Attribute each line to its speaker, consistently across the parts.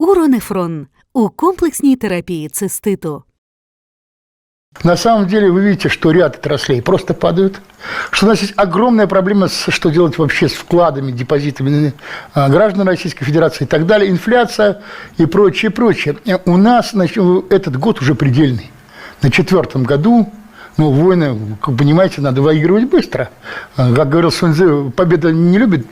Speaker 1: Уронефрон у комплексній терапії циститу.
Speaker 2: На самом деле вы видите, что ряд отраслей просто падают, что у нас есть огромная проблема, с, что делать вообще с вкладами, депозитами а, граждан Российской Федерации и так далее, инфляция и прочее, прочее. Э, У нас значит, этот год уже предельный. На четвертом году ну, войны, как понимаете, надо выигрывать быстро. А, Как говорил Суньцзы, победа не любит,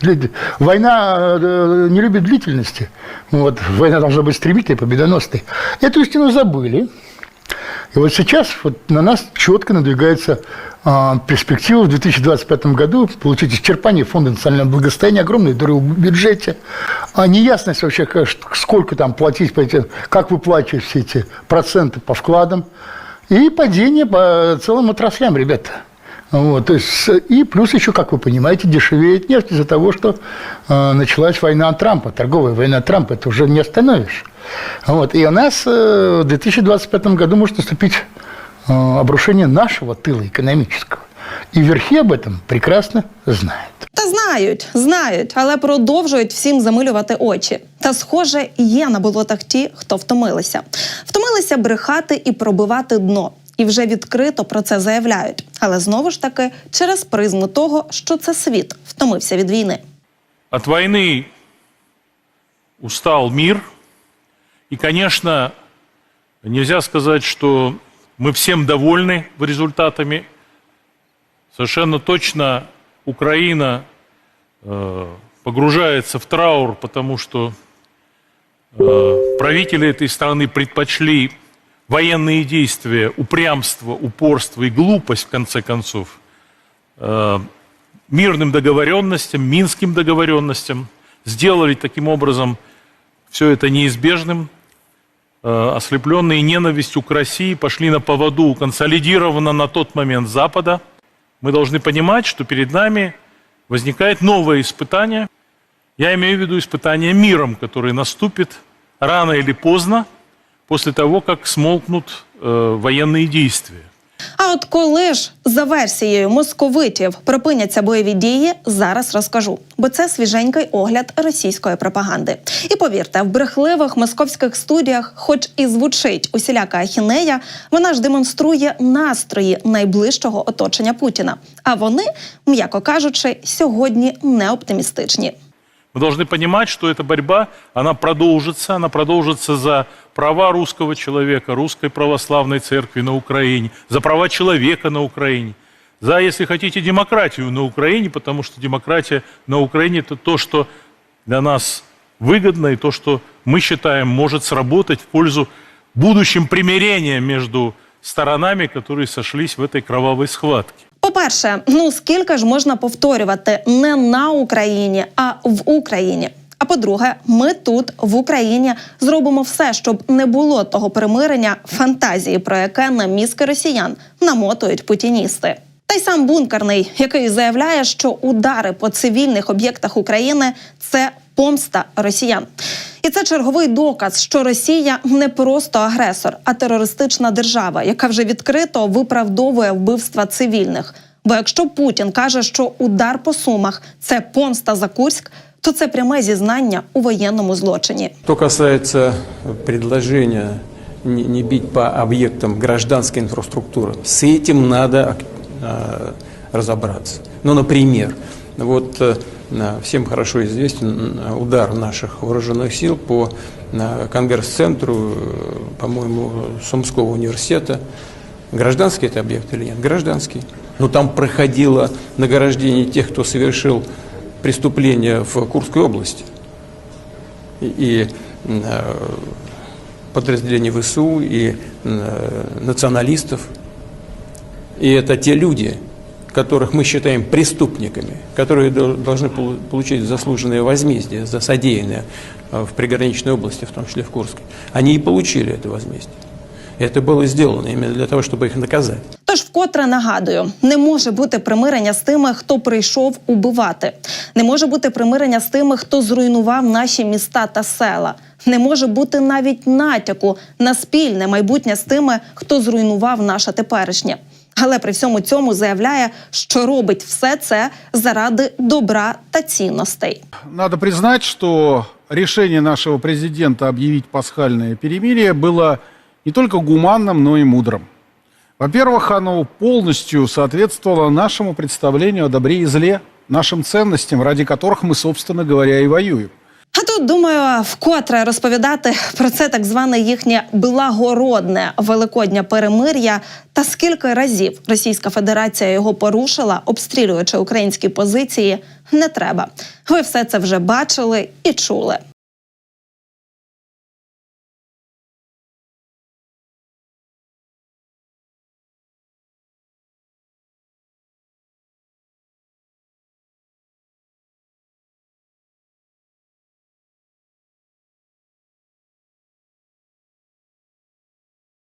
Speaker 2: война э, не любит длительности. Вот, война должна быть стремительной, победоносной. Эту истину забыли. И вот сейчас вот на нас четко надвигается а, перспектива в 2025 году получить исчерпание фонда национального благосостояния, огромные дыры в бюджете, а неясность вообще, сколько там платить, по этим, как выплачивать все эти проценты по вкладам, и падение по целым отраслям, ребята. Вот, то есть, с- и плюс еще, как вы понимаете, дешевеет нефть из-за того, что э, началась война Трампа, торговая война Трампа, это уже не остановишь. Вот, и у нас э, в 2025 году может наступить э, обрушение нашего тыла экономического. И верхи об этом прекрасно знают.
Speaker 3: Та знають, знають, але продовжують всім замилювати очі. Та, схоже, є на болотах ті, хто втомилися. Втомилися брехати і пробивати дно. І вже відкрито про це заявляють. Але знову ж таки через призму того, що це світ втомився від війни.
Speaker 4: От войны устал мир. И, конечно, нельзя сказать, что мы всем довольны результатами. Совершенно точно Украина э, погружается в траур, потому что э, правители этой страны предпочли военные действия, упрямство, упорство и глупость, в конце концов, э, мирным договоренностям, минским договоренностям, сделали таким образом все это неизбежным, Э, ослепленные ненавистью к России пошли на поводу консолидированно на тот момент Запада. Мы должны понимать, что перед нами возникает новое испытание. Я имею в виду испытание миром, которое наступит рано или поздно после того, как смолкнут э, военные действия.
Speaker 3: А от коли ж за версією московитів припиняться бойові дії, зараз розкажу, бо це свіженький огляд російської пропаганди. І повірте, в брехливих московських студіях, хоч і звучить усіляка ахінея, вона ж демонструє настрої найближчого оточення Путіна. А вони, м'яко кажучи, сьогодні не оптимістичні.
Speaker 4: Мы должны понимать, что эта борьба, она продолжится, она продолжится за права русского человека, русской православной церкви на Украине, за права человека на Украине, за, если хотите, демократию на Украине, потому что демократия на Украине это то, что для нас выгодно и то, что мы считаем может сработать в пользу будущем примирения между сторонами, которые сошлись в этой кровавой схватке.
Speaker 3: По-перше, ну скільки ж можна повторювати не на Україні, а в Україні. А по-друге, ми тут в Україні зробимо все, щоб не було того примирення фантазії, про яке на мізки росіян намотують путіністи. Та й сам бункерний, який заявляє, що удари по цивільних об'єктах України це помста росіян. І це черговий доказ, що Росія не просто агресор, а терористична держава, яка вже відкрито виправдовує вбивства цивільних. Бо якщо Путін каже, що удар по сумах це помста за Курськ, то це пряме зізнання у воєнному злочині.
Speaker 5: Что касается предложения не, не бить по объектам гражданской инфраструктуры, с этим надо э, разобраться. Ну, например, вот э, всем хорошо известен удар наших вооруженных сил по Конгресс-центру, э, по-моему, Сумского университета. Гражданский это объект или нет? Гражданский. Но там проходило награждение тех, кто совершил преступление в Курской области и, и э, подразделений ВСУ, и э, националистов. И это те люди, которых мы считаем преступниками, которые дол- должны полу- получить заслуженное возмездие за содеянное э, в приграничной области, в том числе в Курске. Они и получили это возмездие. И это было сделано именно для того, чтобы их наказать.
Speaker 3: Тож вкотре нагадую, не може бути примирення з тими, хто прийшов убивати. Не може бути примирення з тими, хто зруйнував наші міста та села. Не може бути навіть натяку на спільне майбутнє з тими, хто зруйнував наше теперішнє. Але при всьому цьому заявляє, що робить все це заради добра та цінностей.
Speaker 6: Надо признать, что решение нашего президента объявить пасхальное перемирие было не только гуманным, но и мудрым. Во-первых, оно полностью соответствовало нашему представлению о добре и зле, нашим ценностям, ради которых мы, собственно говоря, и воюем.
Speaker 3: А тут думаю, вкотре розповідати про це так зване їхнє благородне великодня перемир'я та скільки разів Російська Федерація його порушила, обстрілюючи українські позиції, не треба. Ви все це вже бачили і чули.